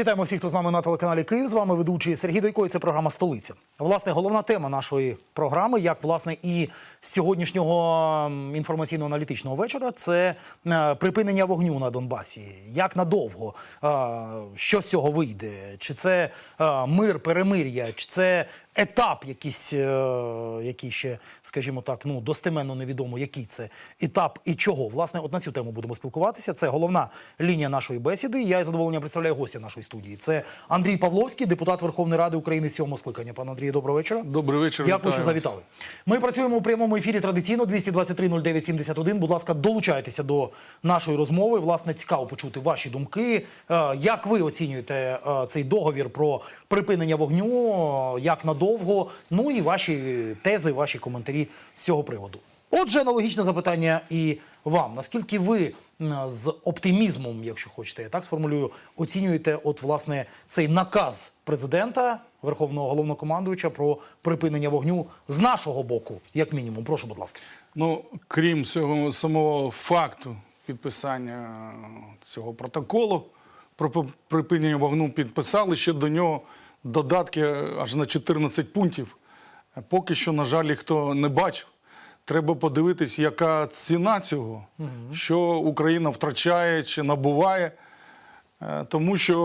Вітаємо всіх, хто з нами на телеканалі Київ. З вами ведучий Сергій Дойко. і Це програма Столиця. Власне, головна тема нашої програми, як власне і сьогоднішнього інформаційно-аналітичного вечора, це е, припинення вогню на Донбасі. Як надовго Е, що з цього вийде? Чи це е, мир, перемир'я, чи це етап, якийсь, який ще, скажімо так, ну достеменно невідомо, який це етап і чого. Власне, от на цю тему будемо спілкуватися. Це головна лінія нашої бесіди. Я із задоволенням представляю гостя нашої студії. Це Андрій Павловський, депутат Верховної Ради України сьомого скликання. Пане Андрію, доброго вечора. Добрий вечір. Дякую, що завітали. Ми працюємо у прямому ефірі традиційно 223 09 71. Будь ласка, долучайтеся до нашої розмови. Власне, цікаво почути ваші думки. Е, Як ви оцінюєте е, цей договір про припинення вогню? е, Як надовго? Ну і ваші тези, ваші коментарі з цього приводу. Отже, аналогічне запитання і вам. Наскільки ви з оптимізмом, якщо хочете, я так сформулюю, оцінюєте от власне цей наказ президента Верховного головнокомандуюча про припинення вогню з нашого боку, як мінімум? Прошу, будь ласка. Ну, крім цього самого факту підписання цього протоколу про припинення вогню підписали ще до нього додатки аж на 14 пунктів. Поки що, на жаль, їх хто не бачив. Треба подивитись, яка ціна цього, що Україна втрачає чи набуває. Е, Тому що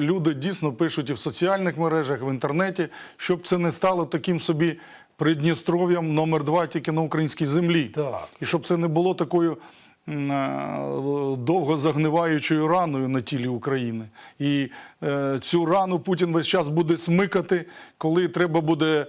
люди дійсно пишуть і в соціальних мережах, в інтернеті, щоб це не стало таким собі Придністров'ям номер два тільки на українській землі. Так. І щоб це не було такою е, довго загниваючою раною на тілі України. І е, цю рану Путін весь час буде смикати, коли треба буде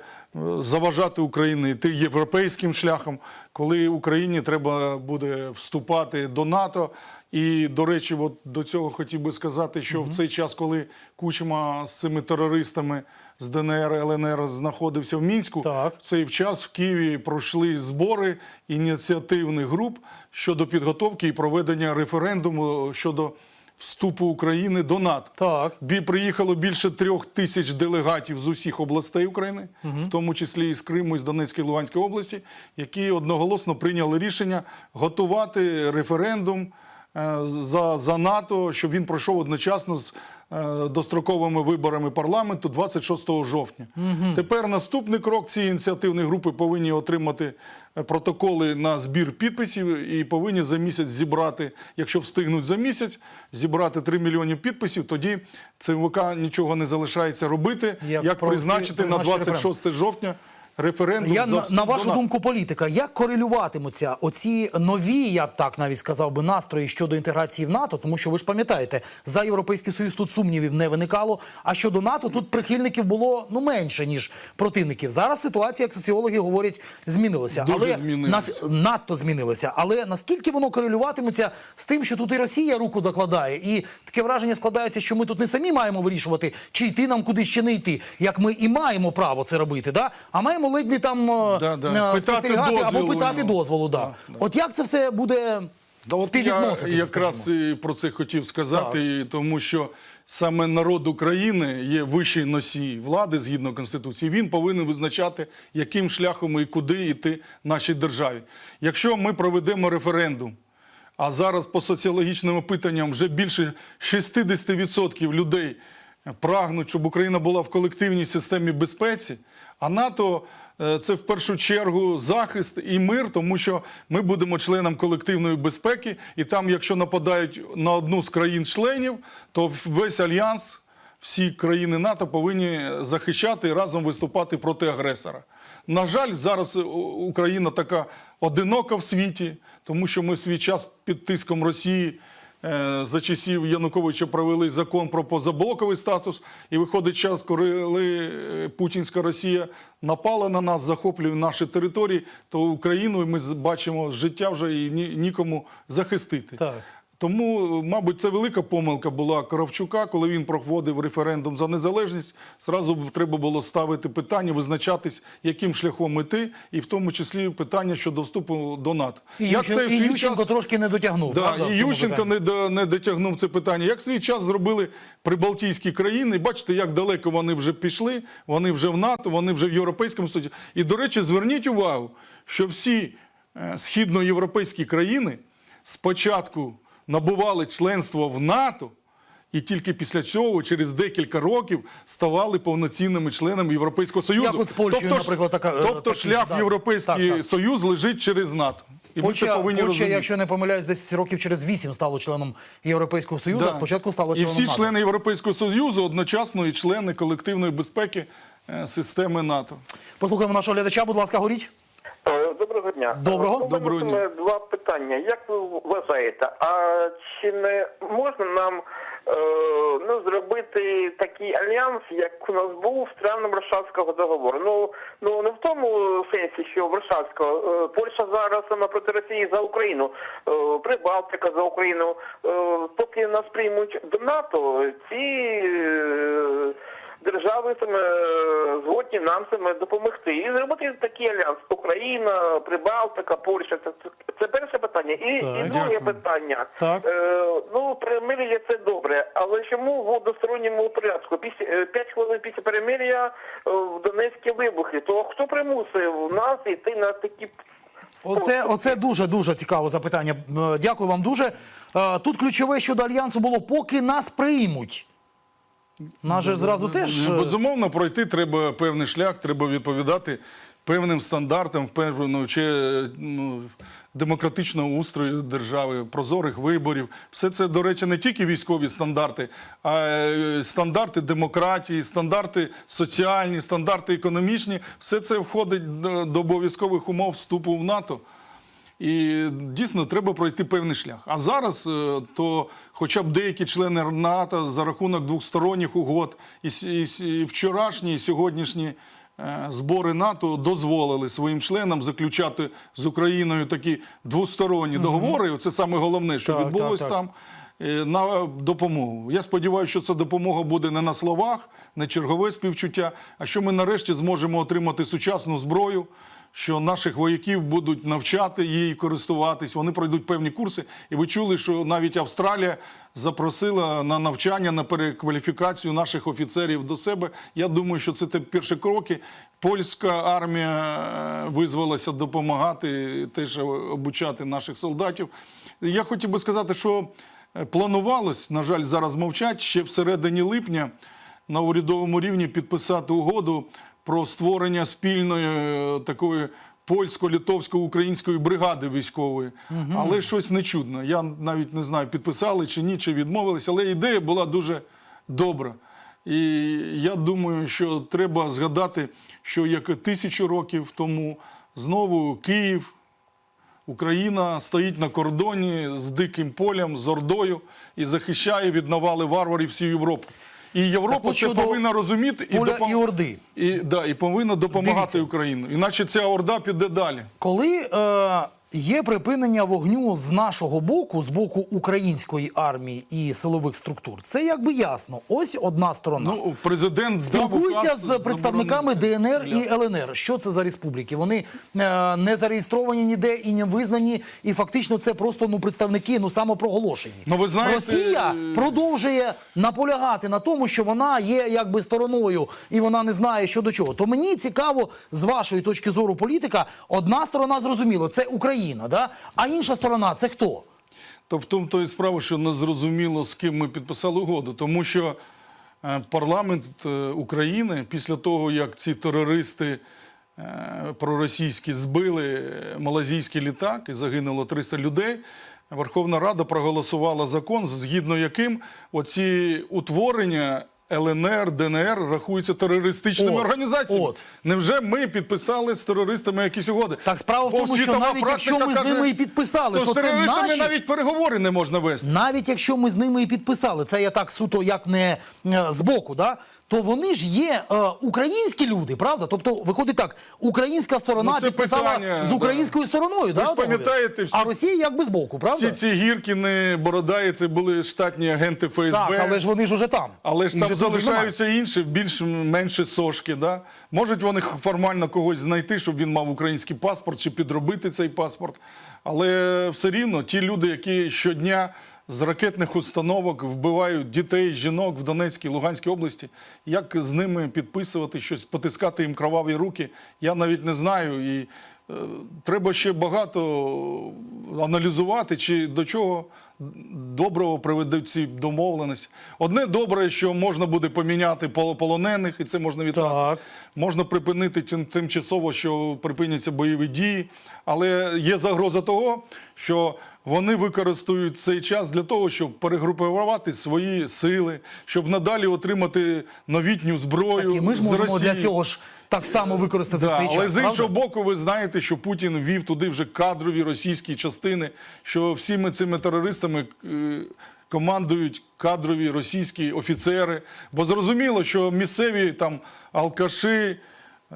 заважати Україні йти європейським шляхом, коли Україні треба буде вступати до НАТО. І, до речі, от до цього хотів би сказати, що в цей час, коли Кучма з цими терористами з ДНР, ЛНР знаходився в Мінську, Так. в цей час в Києві пройшли збори ініціативних груп щодо підготовки і проведення референдуму щодо вступу України до НАТО. Так. Бі приїхало більше трьох тисяч делегатів з усіх областей України, в тому числі і з Криму, і з Донецької і Луганської області, які одноголосно прийняли рішення готувати референдум за, за НАТО, щоб він пройшов одночасно з е, достроковими виборами парламенту 26 жовтня. Тепер наступний крок цієї ініціативної групи повинні отримати е, протоколи на збір підписів і повинні за місяць зібрати, якщо встигнуть за місяць, зібрати 3 мільйони підписів. Тоді ЦМК нічого не залишається робити, Як як, призначити на призначити 26 жовтня референдум. Я за на, вашу НАТО. думку, політика, як корелюватимуться оці нові, я б так навіть сказав би, настрої щодо інтеграції в НАТО, тому що ви ж пам'ятаєте, за європейський союз тут сумнівів не виникало. А щодо НАТО тут прихильників було ну менше ніж противників. Зараз ситуація, як соціологи говорять, змінилася, Дуже але нас надто змінилася. Але наскільки воно корелюватиметься з тим, що тут і Росія руку докладає, і таке враження складається, що ми тут не самі маємо вирішувати, чи йти нам кудись чи не йти, як ми і маємо право це робити, да? а маємо ледь не там е, Да, да. е, Питати спостерігати або питати дозволу. Да. От як це все буде Да, співвідноситися? Я якраз скажімо? і про це хотів сказати, тому що саме народ України є вищий носій влади згідно Конституції. Він повинен визначати, яким шляхом і куди йти нашій державі. Якщо ми проведемо референдум, а зараз по соціологічним опитанням вже більше 60% людей прагнуть, щоб Україна була в колективній системі безпеці, а НАТО е, це в першу чергу захист і мир, тому що ми будемо членом колективної безпеки, і там, якщо нападають на одну з країн-членів, то весь альянс, всі країни НАТО повинні захищати і разом виступати проти агресора. На жаль, зараз Україна така одинока в світі, тому що ми в свій час під тиском Росії за часів Януковича провели закон про позаблоковий статус, і виходить час, коли е, путінська Росія напала на нас, захоплює наші території, то Україну ми бачимо життя вже і ні- нікому захистити. Так. Тому, мабуть, це велика помилка була Коровчука, коли він проводив референдум за незалежність. Зразу треба було ставити питання, визначатись, яким шляхом іти, і в тому числі питання щодо вступу до НАТО. І, Як Ющен- це в і Ющенко час- трошки не дотягнув. Да, правда, і Ющенко не, до- не дотягнув це питання. Як в свій час зробили прибалтійські країни, бачите, як далеко вони вже пішли, вони вже в НАТО, вони вже в Європейському Союзі. І, до речі, зверніть увагу, що всі е, східноєвропейські країни спочатку набували членство в НАТО. І тільки після цього, через декілька років, ставали повноцінними членами Європейського Союзу. Як от з Польщею, ж- наприклад, така, е, тобто такий, шлях в Європейський Так, так. Союз лежить через НАТО. І ми це повинні Польща, розуміти. якщо не помиляюсь, десь років через вісім стало членом Європейського Союзу, Да. а спочатку стало і всі НАТО. члени Європейського Союзу одночасно і члени колективної безпеки е, системи НАТО. Послухаємо нашого глядача, будь ласка, говоріть. Доброго дня. Доброго. Доброго дня. Два питання. Як ви вважаєте, а чи не можна нам е, ну, зробити такий альянс, як у нас був странам Варшавського договору? Ну, ну не в тому сенсі, що Варшавського. Е, Польща зараз саме проти Росії за Україну, е, Прибалтика за Україну. Поки нас приймуть до НАТО, ці держави саме згодні нам саме допомогти і зробити такий альянс Україна, Прибалтика, Польща. Це, це, перше питання. І, Так. і друге Дякую. питання. Так. Е, ну, перемир'я це добре, але чому в односторонньому порядку? Після е, п'ять хвилин після перемир'я е, в Донецькі вибухи. То хто примусив нас йти на такі Оце, оце дуже дуже цікаве запитання. Е, Дякую вам дуже. Тут ключове щодо альянсу було поки нас приймуть. Нас же зразу теж. е, Безумовно, пройти треба певний шлях, треба відповідати певним стандартам, певного чи ну, демократичного устрою держави, прозорих виборів. Все це, до речі, не тільки військові стандарти, а е, стандарти демократії, стандарти соціальні, стандарти економічні. Все це входить до обов'язкових умов вступу в НАТО. І дійсно треба пройти певний шлях. А зараз е, то хоча б деякі члени НАТО за рахунок двосторонніх угод і вчорашні, і сьогоднішні е, збори НАТО дозволили своїм членам заключати з Україною такі двосторонні договори. Це саме головне, що Так, відбулось так, так. там. е, На допомогу. Я сподіваюся, що ця допомога буде не на словах, не чергове співчуття, а що ми нарешті зможемо отримати сучасну зброю, що наших вояків будуть навчати її користуватись. Вони пройдуть певні курси. І ви чули, що навіть Австралія запросила на навчання, на перекваліфікацію наших офіцерів до себе. Я думаю, що це те перші кроки. Польська армія е, визвалася допомагати теж обучати наших солдатів. Я хотів би сказати, що е, планувалось, на жаль, зараз мовчать ще всередині липня на урядовому рівні підписати угоду про створення спільної е, такої польсько-литовсько-української бригади військової. Але щось не чудно. Я навіть не знаю, підписали чи ні, чи відмовились, але ідея була дуже добра. І я думаю, що треба згадати, що як тисячу років тому знову Київ, Україна стоїть на кордоні з диким полем, з Ордою і захищає від навали варварів всюЄвропу. І Європа це повинна розуміти і, допом- і Орди. і, да, і повинна допомагати Україну. Іначе ця орда піде далі. Коли е, є припинення вогню з нашого боку, з боку української армії і силових структур, це якби ясно. Ось одна сторона. Ну, президент указ з представниками заборонити ДНР і ЛНР. Що це за республіки? Вони е, не зареєстровані ніде і не визнані, і фактично це просто ну представники ну самопроголошені. Ну, ви знаєте, Росія е, продовжує наполягати на тому, що вона є якби стороною і вона не знає що до чого. То мені цікаво з вашої точки зору політика. Одна сторона зрозуміло, це Україна, да? а інша сторона це хто? То в тому то і справа, що не зрозуміло, з ким ми підписали угоду. Тому що е, парламент е, України після того, як ці терористи е, проросійські збили малазійський літак і загинуло 300 людей, Верховна Рада проголосувала закон, згідно яким оці утворення. ЛНР, ДНР рахуються терористичними От, організаціями. от. Невже ми підписали з терористами якісь угоди? Так справа в Бо тому, що навіть якщо ми ми з ними і підписали, то то з це наші- навіть переговори не можна вести. Навіть якщо ми з ними і підписали, це я так суто як не е, збоку, да? То вони ж є е, українські люди, правда? Тобто, виходить так, українська сторона Ну, підписала питання, з да. українською стороною. да, ж пам'ятаєте всі- а Росія якби збоку, правда? Всі ці гіркіни, бородаї, це були штатні агенти ФСБ. Так, але ж вони ж уже там. Але ж там залишаються інші, більш менше сошки. Да? Можуть вони формально когось знайти, щоб він мав український паспорт чи підробити цей паспорт. Але все рівно ті люди, які щодня з ракетних установок вбивають дітей, жінок в Донецькій, Луганській області, як з ними підписувати щось, потискати їм кроваві руки, я навіть не знаю. І е, треба ще багато аналізувати, чи до чого доброго приведуть ці домовленості. Одне добре, що можна буде поміняти пол- полонених, і це можна вітати. Так. Можна припинити тим- тимчасово, що припиняться бойові дії, але є загроза того, що вони використають цей час для того, щоб перегрупувати свої сили, щоб надалі отримати новітню зброю. Так, і ми ж з можемо Росії. для цього ж так само використати Да, цей час. але з іншого боку, ви знаєте, що Путін ввів туди вже кадрові російські частини, що всіми цими терористами е, командують кадрові російські офіцери. Бо зрозуміло, що місцеві там алкаші.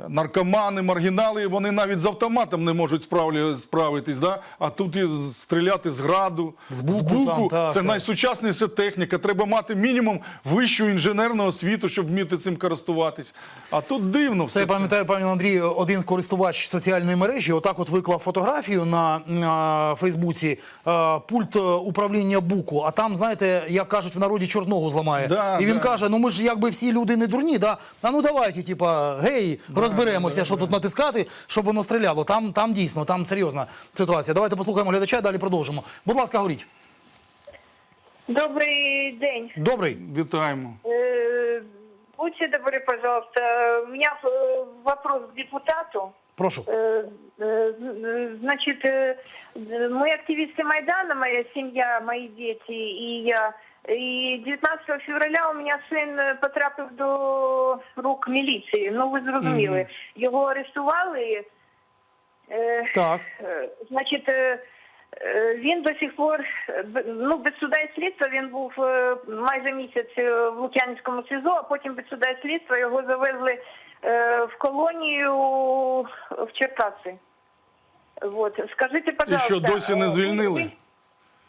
Наркомани, маргінали, вони навіть з автоматом не можуть справлі, справитись, да? а тут і стріляти з граду, З буку там, так, це так. найсучасніша техніка. Треба мати мінімум вищу інженерну освіту, щоб вміти цим користуватись. А тут дивно все Це я пам'ятаю, пане Андрій, один користувач соціальної мережі отак от виклав фотографію на, на Фейсбуці е, пульт е, управління Буку. А там, знаєте, як кажуть, в народі чорного зламає. Да, і він да. каже: ну ми ж якби всі люди не дурні, да? А ну давайте, типа, гей, розберемося, що тут натискати, щоб воно стріляло. Там, там дійсно, там серйозна ситуація. Давайте послухаємо глядача, далі продовжимо. Будь ласка, говоріть. Добрый день. Добрий. Вітаємо. Э, Будьте добры, пожалуйста. У меня э, вопрос к депутату. Прошу. Э, э, Значит, э, мы активисты Майдана, моя семья, мои дети и я. І 19 февраля у мене син е, потрапив до рук міліції. Ну, ви зрозуміли. Його арештували. Е, Так. Е, Значить, е, він до сих пор, ну, без суда і слідства він був майже місяць в Лук'янському СІЗО, а потім без суда і слідства його завезли в колонію в Черкаси. Вот. Скажите, пожалуйста. що, досі не звільнили?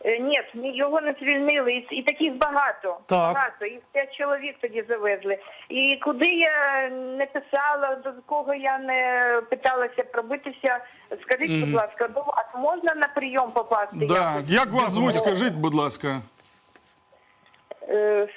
Е, Ні, його не звільнили, і, і таких багато. Так. Багато, і п'ять чоловік тоді завезли. І куди я не писала, до кого я не питалася пробитися, скажіть, будь ласка, до вас можна на прийом попасти? Да. Як вас звуть, скажіть, будь ласка. Е,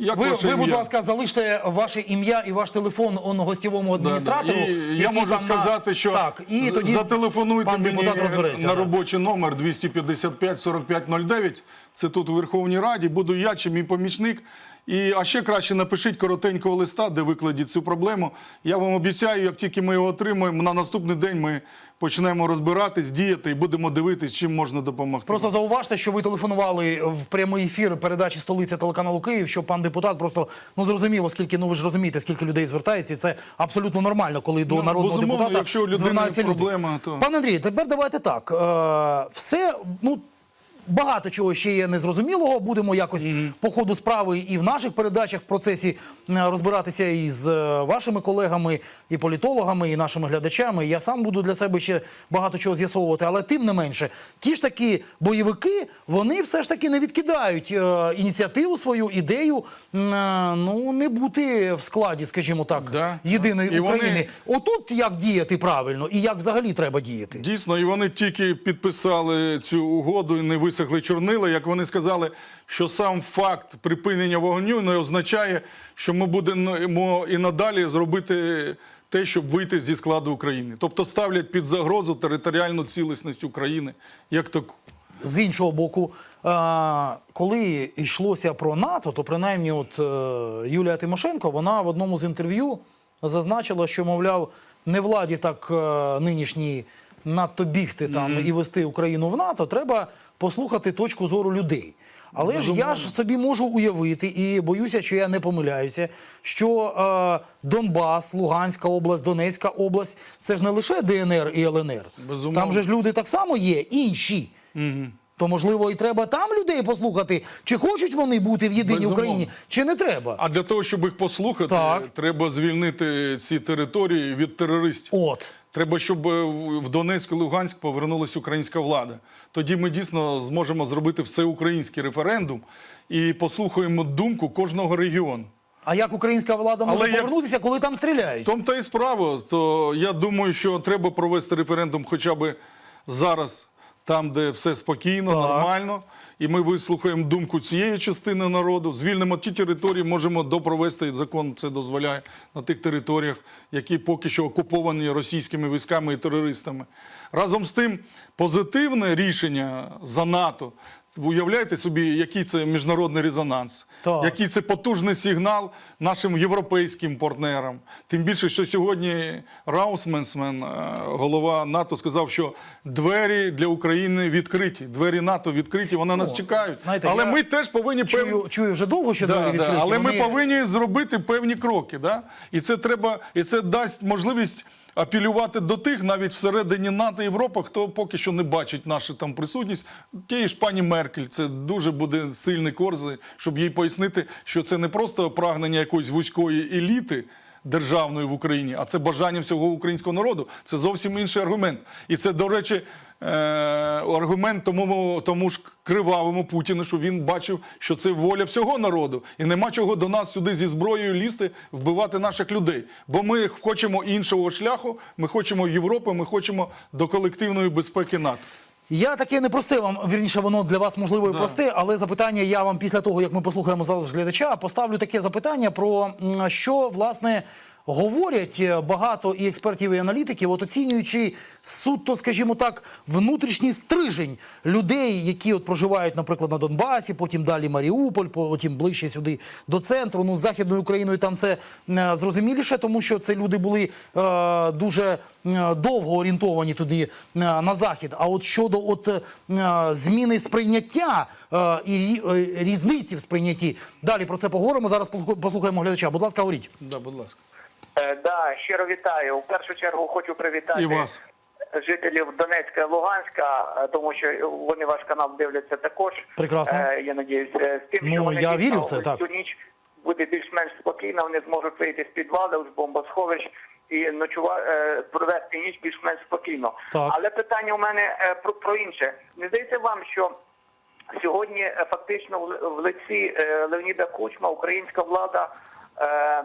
Як Ви, ваше ви, будь ім'я? ласка, залиште ваше ім'я і ваш телефон он гостєвому Да, да. І я можу там на- сказати, що так, і тоді зателефонуйте пан мені депутат розбереться. на да. робочий номер 255 4509. Це тут у Верховній Раді. Буду я чи мій помічник. І, а ще краще напишіть коротенького листа, де викладіть цю проблему. Я вам обіцяю, як тільки ми його отримаємо, на наступний день ми почнемо розбиратись, діяти і будемо дивитись, чим можна допомогти. Просто зауважте, що ви телефонували в прямий ефір передачі столиця телеканалу Київ, що пан депутат просто ну зрозуміло, скільки ну ви ж розумієте, скільки людей звертається. і Це абсолютно нормально, коли до Ну, народного безумовно, депутата якщо звертаються люди. проблема, то- Пане Андрій, тепер давайте так. Е, все, ну. Багато чого ще є незрозумілого. Будемо якось по ходу справи і в наших передачах в процесі е, розбиратися із е, вашими колегами, і політологами, і нашими глядачами. Я сам буду для себе ще багато чого з'ясовувати. Але тим не менше, ті ж таки бойовики, вони все ж таки не відкидають е, ініціативу свою ідею е, ну не бути в складі, скажімо так, Да. єдиної І вони- України. Отут як діяти правильно і як взагалі треба діяти. Дійсно, і вони тільки підписали цю угоду і не висохли чорнила. Як вони сказали, що сам факт припинення вогню не означає, що ми будемо і надалі зробити те, щоб вийти зі складу України. Тобто ставлять під загрозу територіальну цілісність України як таку. З іншого боку, е, коли йшлося про НАТО, то принаймні, от е, Юлія Тимошенко, вона в одному з інтерв'ю зазначила, що, мовляв, не владі так е, нинішній надто бігти там і вести Україну в НАТО, треба послухати точку зору людей. Але ж я ж собі можу уявити і боюся, що я не помиляюся, що е, Донбас, Луганська область, Донецька область це ж не лише ДНР і ЛНР. Безумовно. Там же ж люди так само є, інші. то можливо і треба там людей послухати, чи хочуть вони бути в єдиній Безумовно. Україні, чи не треба. А для того, щоб їх послухати, Так. треба звільнити ці території від терористів. От. Треба, щоб е, в в Донецьк і Луганськ повернулася українська влада. Тоді ми дійсно зможемо зробити всеукраїнський референдум і послухаємо думку кожного регіону. А як українська влада може Але як- повернутися, коли там В стріляють? тому та і справа. То я думаю, що треба провести референдум хоча б зараз, там, де все спокійно, Так. нормально. І ми вислухаємо думку цієї частини народу, звільнимо ті території, можемо допровести, закон це дозволяє на тих територіях, які поки що окуповані російськими військами і терористами. Разом з тим, позитивне рішення за НАТО. Уявляєте собі, який це міжнародний резонанс, Так. який це потужний сигнал нашим європейським партнерам. Тим більше, що сьогодні Раусменсмен, е, голова НАТО, сказав, що двері для України відкриті. Двері НАТО відкриті, вони нас чекають. знаєте, Але ми теж повинні певні. Чую, чую вже довго, що Да, двері да, але Вони- ми повинні зробити певні кроки. Да? І це треба, і це дасть можливість апелювати до тих, навіть всередині НАТО Європи, хто поки що не бачить нашу там присутність. Тієї ж пані Меркель, це дуже буде сильний корзи, щоб їй пояснити, що це не просто прагнення якоїсь вузької еліти. Державної в Україні, а це бажання всього українського народу. Це зовсім інший аргумент. І це, до речі, е, аргумент тому, тому ж кривавому Путіну, що він бачив, що це воля всього народу, і нема чого до нас сюди зі зброєю лізти, вбивати наших людей. Бо ми хочемо іншого шляху, ми хочемо Європи, ми хочемо до колективної безпеки НАТО. Я таке не просте вам, вірніше, воно для вас можливо і просте, але запитання я вам після того, як ми послухаємо зараз глядача, поставлю таке запитання про що власне. Говорять е, багато і експертів, і аналітиків, от оцінюючи суто, скажімо так, внутрішній стрижень людей, які от проживають, наприклад, на Донбасі, потім далі Маріуполь, потім ближче сюди до центру. Ну, з західною Україною там все е, зрозуміліше, тому що це люди були е, дуже е, довго орієнтовані туди е, на захід. А от щодо от е, зміни сприйняття е, і різниці в сприйнятті, далі про це поговоримо. Зараз послухаємо глядача. Будь ласка, говоріть. Да, будь ласка. Е, да, щиро вітаю. У першу чергу хочу привітати І вас. жителів Донецька Луганська, е, тому що вони ваш канал дивляться також. Прекрасно. Е, я надіюсь, з тим, Ну, що вони я вірю в це, так. цю ніч буде більш-менш спокійно, вони зможуть вийти з підвалу, з бомбосховищ і ночувати, е, провести ніч більш-менш спокійно. Так. Але питання у мене е, про, про інше. Не здається вам, що Сьогодні е, фактично в в лиці е, Леоніда Кучма українська влада, е,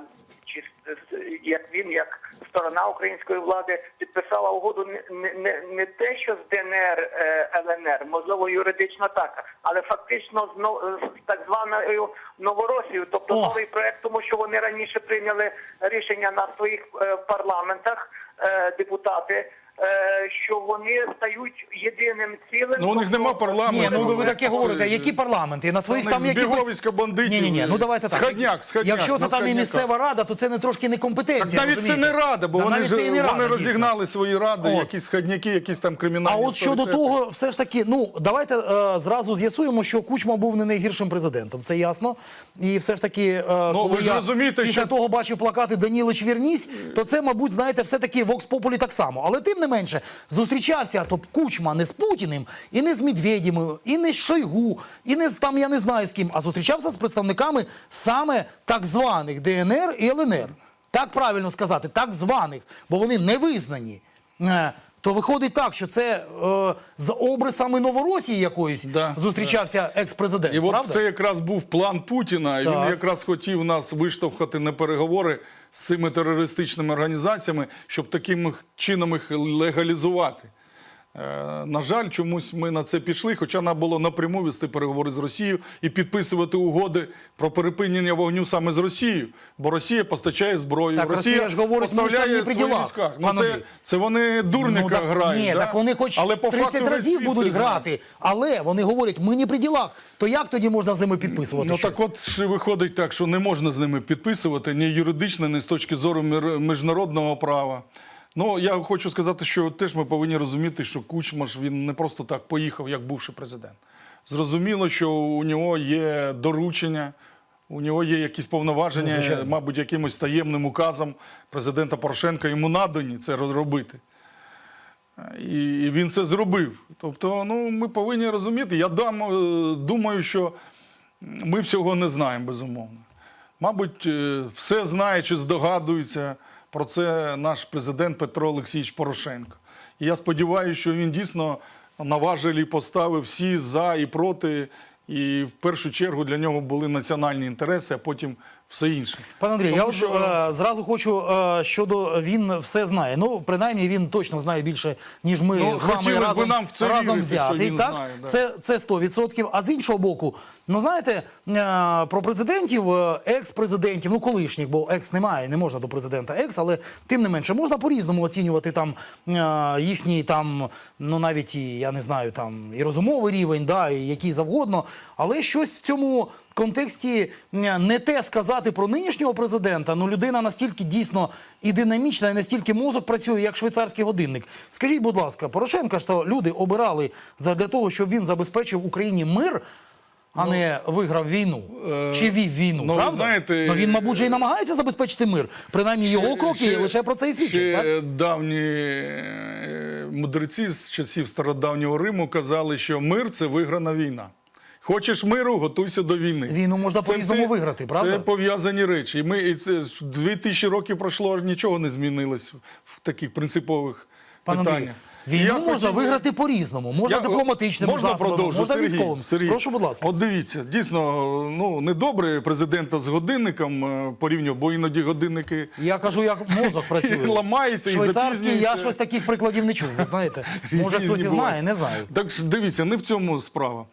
чи с- як він, як сторона української влади, підписала угоду не, не- не, те, що з ДНР е, ЛНР, можливо, юридично так, але фактично з, так званою Новоросією, тобто О! новий проект, тому що вони раніше прийняли рішення на своїх е, парламентах, е, депутати. Е, Що вони стають єдиним цілим. Ну, у них нема парламенту. Ні, ну ви таке говорите. Які парламенти? На своїх там в них збіговиська бандитів. Ні, ні, ні, ну давайте так. Сходняк, сходняк, Якщо це там і місцева рада, то це не трошки не компетенція. Так навіть це не рада, бо вони ж не вони розігнали свої ради, якісь сходняки, якісь там кримінальні. А от щодо того, все ж таки, ну давайте е, зразу з'ясуємо, що Кучма був не найгіршим президентом. Це ясно. І все ж таки, е, коли Ну, ви ж я після того бачив плакати Данілич Вірнісь, то це, мабуть, знаєте, все таки Вокс Популі так само. Але тим не менше, зустрічався то Кучма не з Путіним, і не з Медведєм, і не з Шойгу, і не з там я не знаю з ким, а зустрічався з представниками саме так званих ДНР і ЛНР. Так правильно сказати, так званих, бо вони не визнані. Е, То виходить так, що це е, з обрисами Новоросії якоїсь Да, зустрічався екс-президент. І от це якраз був план Путіна, і він якраз хотів нас виштовхати на переговори з цими терористичними організаціями, щоб таким чином їх легалізувати. Е, На жаль, чомусь ми на це пішли, хоча нам було напряму вести переговори з Росією і підписувати угоди про перепинення вогню саме з Росією, бо Росія постачає зброю. Так, Росія ж говорить, ми ж там поставляє свої війська. Ну, це, це вони дурника Ну, так, грають. Ні, да? так вони хоч Але по 30 факту разів будуть знає. грати, але вони говорять, ми не при ділах. То як тоді можна з ними підписувати? Ну щось? так от виходить так, що не можна з ними підписувати ні юридично, ні з точки зору міжнародного права. Ну я хочу сказати, що теж ми повинні розуміти, що Кучма ж він не просто так поїхав, як бувший президент. Зрозуміло, що у нього є доручення, у нього є якісь Ну, повноваження, звичайно. мабуть, якимось таємним указом президента Порошенка йому надані це робити. І і він це зробив. Тобто, ну, ми повинні розуміти. Я дам, е, думаю, що ми всього не знаємо, безумовно. Мабуть, е, все знає чи здогадується про це наш президент Петро Олексійович Порошенко. І я сподіваюся, що він дійсно наважили поставив всі за і проти. І в першу чергу для нього були національні інтереси, а потім все інше. Пане Андрій, я Тому от, що- е, зразу хочу е, щодо він все знає. Ну, принаймні, він точно знає більше, ніж ми Ну, з вами разом, нам разом взяти. так? знає, да. Це, це 100%. А з іншого боку, ну знаєте, е, про президентів, е, екс-президентів, ну колишніх, бо екс немає, не можна до президента екс, але тим не менше, можна по-різному оцінювати там е, їхній там, ну навіть і я не знаю, там і розумовий рівень, да, і який завгодно. Але щось в цьому контексті е, не те сказати про нинішнього президента. Ну людина настільки дійсно і динамічна, і настільки мозок працює, як швейцарський годинник. Скажіть, будь ласка, Порошенка ж то люди обирали для того, щоб він забезпечив Україні мир. А не виграв війну чи вів війну, ну, правда? знаєте, ну він, мабуть, же і намагається забезпечити мир. Принаймні його кроки Ще- лише про це і свідчать. ще Так? давні е, мудреці з часів стародавнього Риму казали, що мир це виграна війна. Хочеш миру, готуйся до війни. Війну можна по-різному виграти, правда? Це пов'язані речі. І ми і це 2000 років пройшло, аж нічого не змінилось в таких принципових Пане питаннях. війну Я можна би- виграти по-різному. Можна Я- дипломатичним можна засобами, продовжу, можна Сергій, військовим. Сергій. Прошу, будь ласка. От дивіться, дійсно, ну недобре президента з годинником е, порівнювати, бо іноді годинники Я кажу, як мозок працює. Ламається, і Швейцарський, я щось таких прикладів не чув. Ви знаєте, може хтось і знає, не знаю. Так дивіться, не в цьому справа.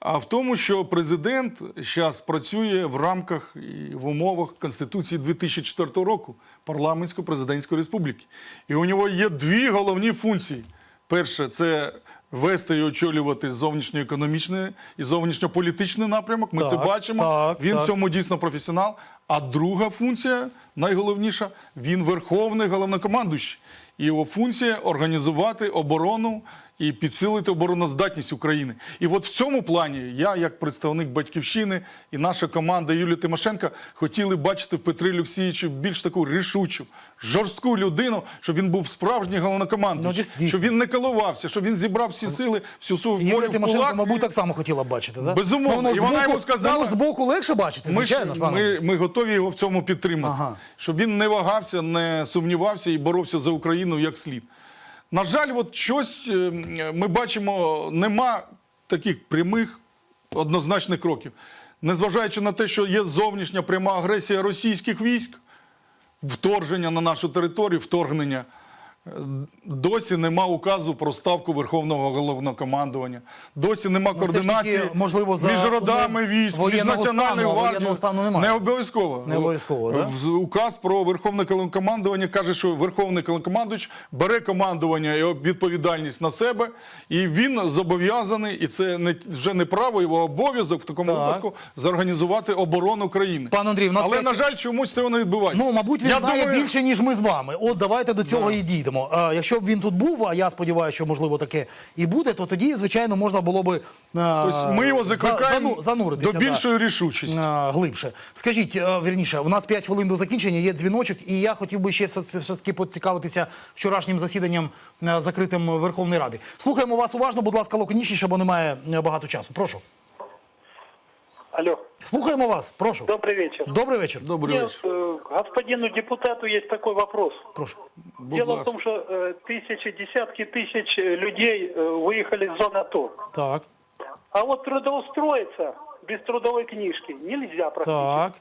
А в тому, що президент зараз працює в рамках і в умовах Конституції 2004 року парламентсько-президентської республіки. І у нього є дві головні функції. Перше це вести і очолювати зовнішньоекономічний і зовнішньополітичний напрямок. Ми Так, це бачимо. так, Він так. в цьому дійсно професіонал. А друга функція, найголовніша, він верховний головнокомандуючий. Його функція організувати оборону і підсилити обороноздатність України. І от в цьому плані я, як представник батьківщини, і наша команда Юлії Тимошенка хотіли бачити в Петрі Олексійовичу більш таку рішучу, жорстку людину, щоб він був справжній Ну, головнокомандуючий, дійсно. щоб він не коливався, щоб він зібрав всі сили, всю свою волю Юлія Тимошенко, кулак. мабуть, так само хотіла бачити, так? Безумовно. Ну, І вона йому сказала- воно ж збоку легше бачити, Ми, звичайно ж, ми, ми готові його в цьому підтримати, Ага. щоб він не вагався, не сумнівався і боровся за Україну як слід. На жаль, от щось е, ми бачимо, нема таких прямих однозначних кроків. Незважаючи на те, що є зовнішня пряма агресія російських військ, вторження на нашу територію, вторгнення. Досі нема указу про ставку Верховного головнокомандування. Досі нема Ну, координації тільки, можливо, за між родами військ, між національною гвардією. Не обов'язково. Не обов'язково, да? Указ про Верховне командування каже, що Верховний командувач бере командування і відповідальність на себе, і він зобов'язаний, і це не вже не право, його обов'язок в такому Так. випадку зорганізувати оборону країни. Пан Андрій, в нас Але п'ять- на жаль, чомусь цього не відбувається. Ну, мабуть, він Я знає думаю, більше, ніж ми з вами. От давайте до цього і дійдемо. А, якщо б він тут був, а я сподіваюся, що можливо таке і буде, то тоді, звичайно, можна було би а, Ось ми його за- закликаємо зану- зануритися, до да. рішучості. А, глибше. Скажіть, е, вірніше, у нас 5 хвилин до закінчення, є дзвіночок, і я хотів би ще все- все-таки поцікавитися вчорашнім засіданням е, закритим Верховної Ради. Слухаємо вас уважно, будь ласка, лаконічніше, бо немає багато часу. Прошу. Алло, Слухаємо вас, прошу. добрый вечер. Добрий вечір. Добрий Мне, вечір. э, господину депутату есть такой вопрос. Прошу. Будь Дело ласка. в том, что э, тысячи, десятки тысяч э, людей э, выехали с зоны АТО. Так, А вот трудоустроиться без трудовой книжки нельзя практически. так.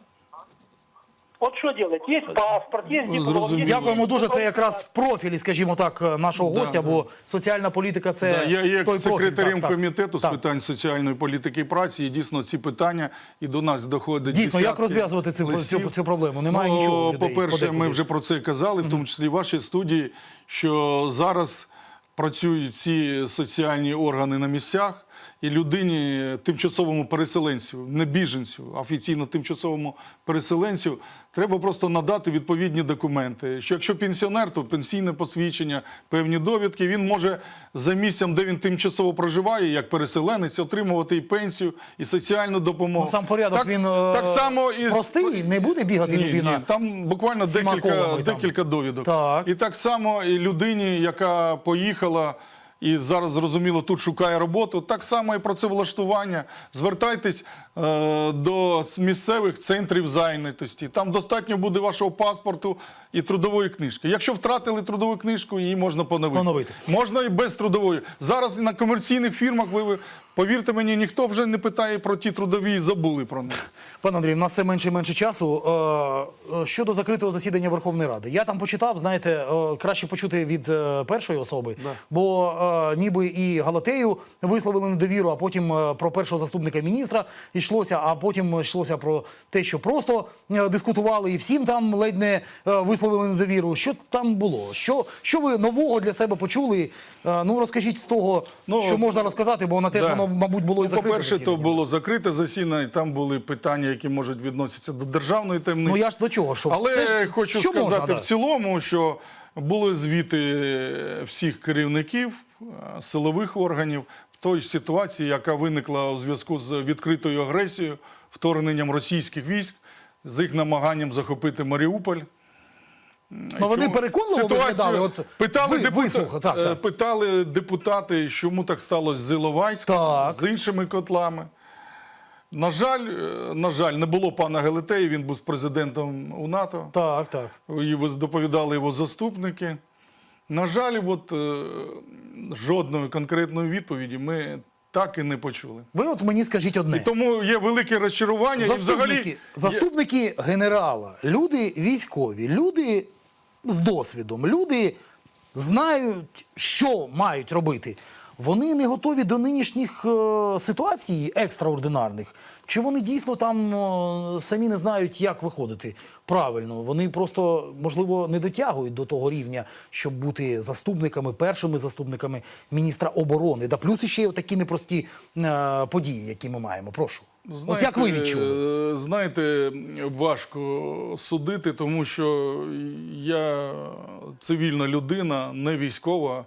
Вот что делать? Есть паспорт, есть диплом. Дякуємо дуже. Це якраз в профілі, скажімо так, нашого гостя, бо соціальна політика це Да, я є той секретарем Так, так. комітету з питань соціальної політики і праці, і дійсно ці питання і до нас доходять. Дійсно, як розв'язувати цю, цю, цю проблему? Немає Ну, нічого. людей По-перше, ми вже про це казали, в тому числі в вашій студії, що зараз працюють ці соціальні органи на місцях. І людині, тимчасовому переселенцю, не біженцю, а офіційно тимчасовому переселенцю, треба просто надати відповідні документи. Що якщо пенсіонер, то пенсійне посвідчення, певні довідки, він може за місцем, де він тимчасово проживає, як переселенець, отримувати і пенсію, і соціальну допомогу. Ну, сам порядок так, він е, так само і простий, не буде бігати ні, людина. ні, там буквально декілька, колами там. декілька довідок. Так. І так само і людині, яка поїхала і зараз зрозуміло тут шукає роботу, так само і працевлаштування. Звертайтесь е, до місцевих центрів зайнятості. Там достатньо буде вашого паспорту і трудової книжки. Якщо втратили трудову книжку, її можна поновити. Поновити. Можна і без трудової. Зараз на комерційних фірмах ви, ви повірте мені, ніхто вже не питає про ті трудові і забули про них. Пане Андрію, в нас все менше і менше часу. Е, е, Щодо закритого засідання Верховної Ради, я там почитав, знаєте, е, краще почути від першої особи, бо ніби і Галатею висловили недовіру, а потім про першого заступника міністра йшлося, а потім йшлося про те, що просто дискутували і всім там ледь не висловили недовіру. Що там було? Що, що ви нового для себе почули? Ну розкажіть з того, Ну, що можна розказати, бо на теж Да. Мабуть, було і Ну, закрите. По-перше, то було закрите засідання, і там були питання, які можуть відноситися до державної таємниці. Ну я ж до чого? Що Але ж- хочу що сказати можна, в цілому, що були звіти всіх керівників е, силових органів в той ситуації, яка виникла у зв'язку з відкритою агресією, вторгненням російських військ, з їх намаганням захопити Маріуполь. Ну, вони переконливо ситуацію виглядали. От питали, ви, депутати, вислуха, так, так. питали депутати, чому так сталося з Іловайськом, Так. з іншими котлами. На жаль, е, на жаль, не було пана Гелетеї, він був з президентом у НАТО. Так, так. І доповідали його заступники. На жаль, от, е, жодної конкретної відповіді ми так і не почули. Ви от мені скажіть одне. І тому є велике розчарування. І взагалі, заступники генерала, люди військові, люди з досвідом, люди знають, що мають робити. Вони не готові до нинішніх е, ситуацій екстраординарних. Чи вони дійсно там е, самі не знають, як виходити правильно? Вони просто, можливо, не дотягують до того рівня, щоб бути заступниками, першими заступниками міністра оборони. Да плюс ще такі непрості е, події, які ми маємо. Прошу. От як ви відчули? е, Знаєте, важко судити, тому що я цивільна людина, не військова.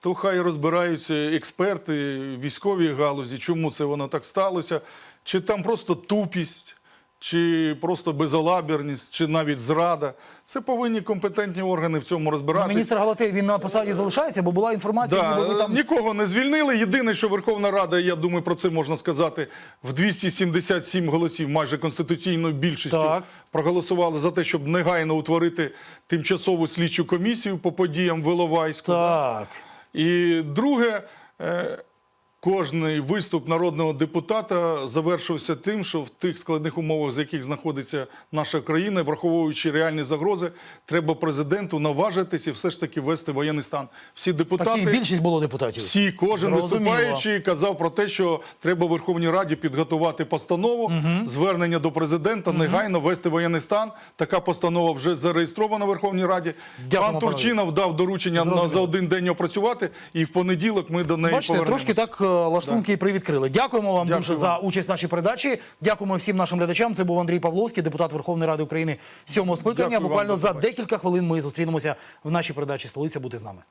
То хай розбираються експерти, військові галузі, чому це воно так сталося, чи там просто тупість, чи просто безалаберність, чи навіть зрада. Це повинні компетентні органи в цьому розбиратися. Міністр Галатей він на посаді залишається, бо була інформація, Да, ніби ви там Нікого не звільнили. Єдине, що Верховна Рада, я думаю, про це можна сказати, в 277 голосів, майже конституційною більшістю, Так. проголосували за те, щоб негайно утворити тимчасову слідчу комісію по подіям в Іловайську. так. І друге, е, кожний виступ народного депутата завершився тим, що в тих складних умовах, з яких знаходиться наша країна, враховуючи реальні загрози, треба президенту наважитись і все ж таки ввести воєнний стан. Всі депутати. Такі більшість було депутатів. Всі, кожен Зрозуміло. виступаючий казав про те, що треба Верховній Раді підготувати постанову, звернення до президента, негайно ввести воєнний стан. Така постанова вже зареєстрована в Верховній Раді. Дякуємо, Пан Турчинов дав доручення на, Зрозуміло. за один день опрацювати, і в понеділок ми до неї Бачите, повернемось. трошки так е, лаштунки і привідкрили. Дякуємо вам Дякую дуже вам. за участь в нашій передачі. Дякуємо всім нашим глядачам. Це був Андрій Павловський, депутат Верховної Ради України сьомого скликання. Дякую Буквально вам, за декілька хвилин ми зустрінемося в нашій передачі Столиця. Бути з нами.